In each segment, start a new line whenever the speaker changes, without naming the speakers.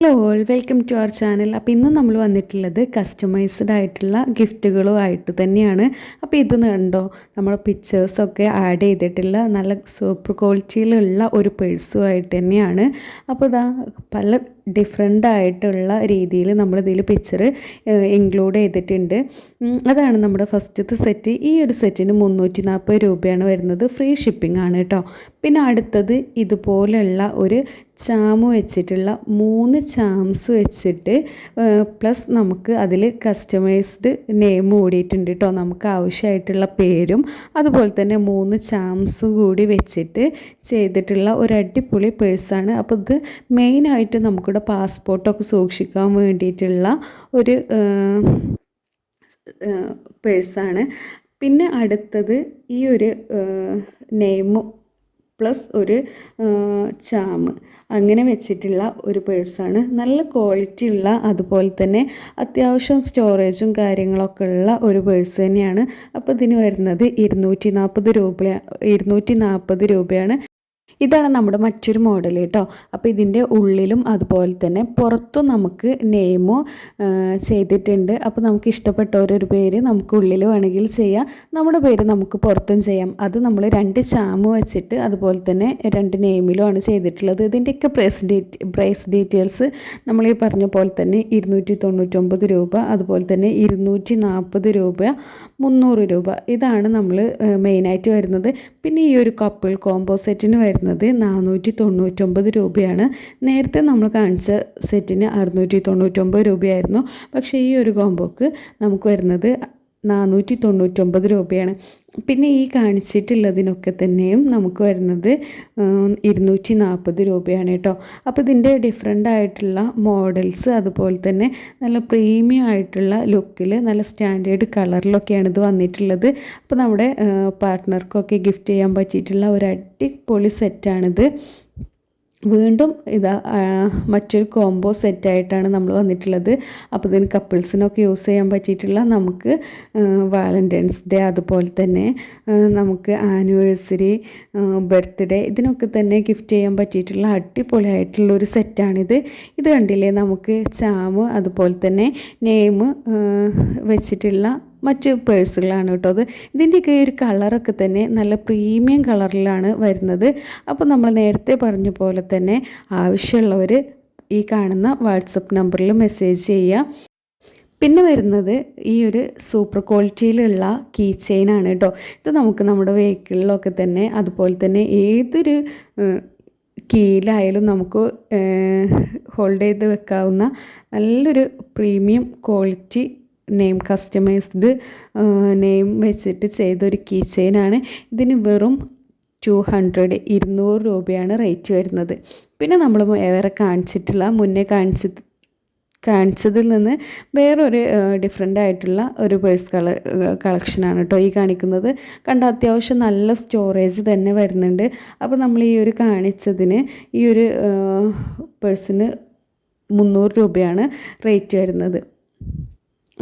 Hello all welcome to our channel അപ്പോൾ ഇന്ന് നമ്മൾ വന്നിട്ടുള്ളത് കസ്റ്റമൈസ്ഡ് ആയിട്ടുള്ള ഗിഫ്റ്റുകളുമായിട്ട് തന്നെയാണ്. അപ്പോൾ ഇത് കണ്ടോ നമ്മൾ പിക്ചേഴ്സൊക്കെ ആഡ് ചെയ്തിട്ടുള്ള നല്ല സൂപ്പർ ക്വാളിറ്റിയിലുള്ള ഒരു പേഴ്സുമായിട്ട് തന്നെയാണ്. അപ്പോൾ ഇതാ പല ഡിഫറെന്റ് ആയിട്ടുള്ള രീതിയിൽ നമ്മൾ നമ്മളിതിൽ പിക്ചർ ഇൻക്ലൂഡ് ചെയ്തിട്ടുണ്ട്. അതാണ് നമ്മുടെ ഫസ്റ്റത്തെ സെറ്റ് ഈ ഒരു സെറ്റിന് മുന്നൂറ്റി നാൽപ്പത് രൂപയാണ് വരുന്നത്. ഫ്രീ ഷിപ്പിംഗ് ആണ് കേട്ടോ. പിന്നെ അടുത്തത് ഇതുപോലെയുള്ള ഒരു ചാമ് വെച്ചിട്ടുള്ള മൂന്ന് ചാംസ് വെച്ചിട്ട് പ്ലസ് നമുക്ക് അതിൽ കസ്റ്റമൈസ്ഡ് നെയിം കൂടിയിട്ടുണ്ട് കേട്ടോ. നമുക്ക് ആവശ്യമായിട്ടുള്ള പേരും അതുപോലെ തന്നെ മൂന്ന് ചാംസ് കൂടി വെച്ചിട്ട് ചെയ്തിട്ടുള്ള ഒരു അടിപൊളി പേഴ്സാണ് അപ്പോൾ ഇത് മെയിനായിട്ട് നമുക്കിവിടെ പാസ്പോർട്ടൊക്കെ സൂക്ഷിക്കാൻ വേണ്ടിയിട്ടുള്ള ഒരു പേഴ്സാണ്. പിന്നെ അടുത്തത് ഈ ഒരു നെയിം പ്ലസ് ഒരു ചാമ് അങ്ങനെ വെച്ചിട്ടുള്ള ഒരു പേഴ്സാണ്. നല്ല ക്വാളിറ്റി ഉള്ള അതുപോലെ തന്നെ അത്യാവശ്യം സ്റ്റോറേജും കാര്യങ്ങളൊക്കെ ഉള്ള ഒരു പേഴ്സ് തന്നെയാണ്. അപ്പോൾ ഇതിന് വരുന്നത് ഇരുന്നൂറ്റി നാൽപ്പത് രൂപ ഇരുന്നൂറ്റി നാൽപ്പത് രൂപയാണ്. ഇതാണ് നമ്മുടെ മറ്റൊരു മോഡൽ കേട്ടോ അപ്പോൾ ഇതിന്റെ ഉള്ളിലും അതുപോലെ തന്നെ പുറത്തും നമുക്ക് നെയിമോ ചെയ്തിട്ടുണ്ട്. അപ്പോൾ നമുക്ക് ഇഷ്ടപ്പെട്ട ഓരോരു പേര് നമുക്ക് ഉള്ളിൽ വേണമെങ്കിൽ ചെയ്യാം. നമ്മുടെ പേര് നമുക്ക് പുറത്തും ചെയ്യാം. അത് നമ്മൾ രണ്ട് ചാമ് വെച്ചിട്ട് അതുപോലെ തന്നെ രണ്ട് നെയിമിലുമാണ് ചെയ്തിട്ടുള്ളത്. ഇതിന്റെയൊക്കെ പ്രൈസ് ഡീറ്റ് പ്രൈസ് ഡീറ്റെയിൽസ് നമ്മൾ ഈ പറഞ്ഞ പോലെ തന്നെ ഇരുന്നൂറ്റി തൊണ്ണൂറ്റൊമ്പത് രൂപ അതുപോലെ തന്നെ ഇരുന്നൂറ്റി നാൽപ്പത് രൂപ മുന്നൂറ് രൂപ. ഇതാണ് നമ്മൾ മെയിനായിട്ട് വരുന്നത്. പിന്നെ ഈ ഒരു കപ്പിൾ കോമ്പോസെറ്റിന് വരുന്നത് വരുന്നത് നാനൂറ്റി തൊണ്ണൂറ്റൊമ്പത് രൂപയാണ്. നേരത്തെ നമ്മൾ കാണിച്ച സെറ്റിന് അറുന്നൂറ്റി തൊണ്ണൂറ്റൊമ്പത് രൂപയായിരുന്നു. പക്ഷേ ഈ ഒരു കോംബോക്ക് നമുക്ക് വരുന്നത് നാനൂറ്റി തൊണ്ണൂറ്റൊമ്പത് രൂപയാണ്. പിന്നെ ഈ കാണിച്ചിട്ടുള്ളതിനൊക്കെ തന്നെയും നമുക്ക് വരുന്നത് ഇരുന്നൂറ്റി നാൽപ്പത് രൂപയാണ് കേട്ടോ. അപ്പോൾ ഇതിന്റെ ഡിഫറെന്റ് ആയിട്ടുള്ള മോഡൽസ് അതുപോലെ തന്നെ നല്ല പ്രീമിയം ആയിട്ടുള്ള ലുക്കിൽ നല്ല സ്റ്റാൻഡേർഡ് കളറിലൊക്കെയാണ് ഇത് വന്നിട്ടുള്ളത്. അപ്പോൾ നമ്മുടെ പാർട്ട്ണർക്കൊക്കെ ഗിഫ്റ്റ് ചെയ്യാൻ പറ്റിയിട്ടുള്ള ഒരു അടിപൊളി സെറ്റാണിത് വീണ്ടും ഇതാ മറ്റൊരു കോംബോ സെറ്റായിട്ടാണ് നമ്മൾ വന്നിട്ടുള്ളത്. അപ്പോൾ ഇതിന് കപ്പിൾസിനൊക്കെ യൂസ് ചെയ്യാൻ പറ്റിയിട്ടുള്ള നമുക്ക് വാലന്റൈൻസ് ഡേ അതുപോലെ തന്നെ നമുക്ക് ആനിവേഴ്സറി ബർത്ത്ഡേ ഇതിനൊക്കെ തന്നെ ഗിഫ്റ്റ് ചെയ്യാൻ പറ്റിയിട്ടുള്ള അടിപൊളിയായിട്ടുള്ള ഒരു സെറ്റാണിത് ഇത് കണ്ടില്ലേ? നമുക്ക് ചാമ് അതുപോലെ തന്നെ നെയിം വെച്ചിട്ടുള്ള മറ്റ് പേഴ്സുകളാണ് കേട്ടോ അത്. ഇതിന്റെയൊക്കെ ഒരു കളറൊക്കെ തന്നെ നല്ല പ്രീമിയം കളറിലാണ് വരുന്നത്. അപ്പോൾ നമ്മൾ നേരത്തെ പറഞ്ഞ പോലെ തന്നെ ആവശ്യമുള്ളവർ ഈ കാണുന്ന വാട്സപ്പ് നമ്പറിൽ മെസ്സേജ് ചെയ്യുക. പിന്നെ വരുന്നത് ഈ ഒരു സൂപ്പർ ക്വാളിറ്റിയിലുള്ള കീ ആണ് കേട്ടോ. ഇത് നമുക്ക് നമ്മുടെ വെഹിക്കിളിലൊക്കെ തന്നെ അതുപോലെ തന്നെ ഏതൊരു കീയിലായാലും നമുക്ക് ഹോൾഡ് ചെയ്ത് വെക്കാവുന്ന നല്ലൊരു premium quality name customised name വെച്ചിട്ട് ചെയ്തൊരു കീ ചെയിനാണ് ഇതിന് വെറും ടു ഹൺഡ്രഡ് ഇരുന്നൂറ് രൂപയാണ് റേറ്റ് വരുന്നത്. പിന്നെ നമ്മൾ വേറെ കാണിച്ചിട്ടുള്ള മുന്നേ കാണിച്ച കാണിച്ചതിൽ നിന്ന് വേറൊരു ഡിഫറെന്റ് ആയിട്ടുള്ള ഒരു പേഴ്സ് കള കളക്ഷനാണ് കേട്ടോ ഈ കാണിക്കുന്നത്. കണ്ട അത്യാവശ്യം നല്ല സ്റ്റോറേജ് തന്നെ വരുന്നുണ്ട്. അപ്പോൾ നമ്മൾ ഈ ഒരു കാണിച്ചതിന് ഈ ഒരു പേഴ്സിന് മുന്നൂറ് രൂപയാണ് റേറ്റ് വരുന്നത്.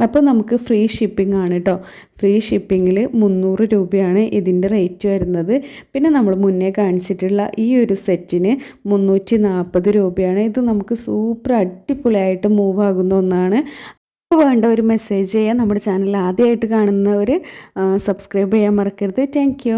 അപ്പോൾ നമുക്ക് ഫ്രീ ഷിപ്പിംഗ് ആണ് കേട്ടോ ഫ്രീ ഷിപ്പിങ്ങിൽ മുന്നൂറ് രൂപയാണ് ഇതിന്റെ റേറ്റ് വരുന്നത്. പിന്നെ നമ്മൾ മുന്നേ കാണിച്ചിട്ടുള്ള ഈ ഒരു സെറ്റിന് മുന്നൂറ്റി നാൽപ്പത് രൂപയാണ്. ഇത് നമുക്ക് സൂപ്പർ അടിപൊളിയായിട്ട് മൂവ് ആകുന്ന ഒന്നാണ്. വേണ്ട ഒരു മെസ്സേജ് ചെയ്യാം നമ്മുടെ ചാനൽ ആദ്യമായിട്ട് കാണുന്നവർ സബ്സ്ക്രൈബ് ചെയ്യാൻ മറക്കരുത്. താങ്ക്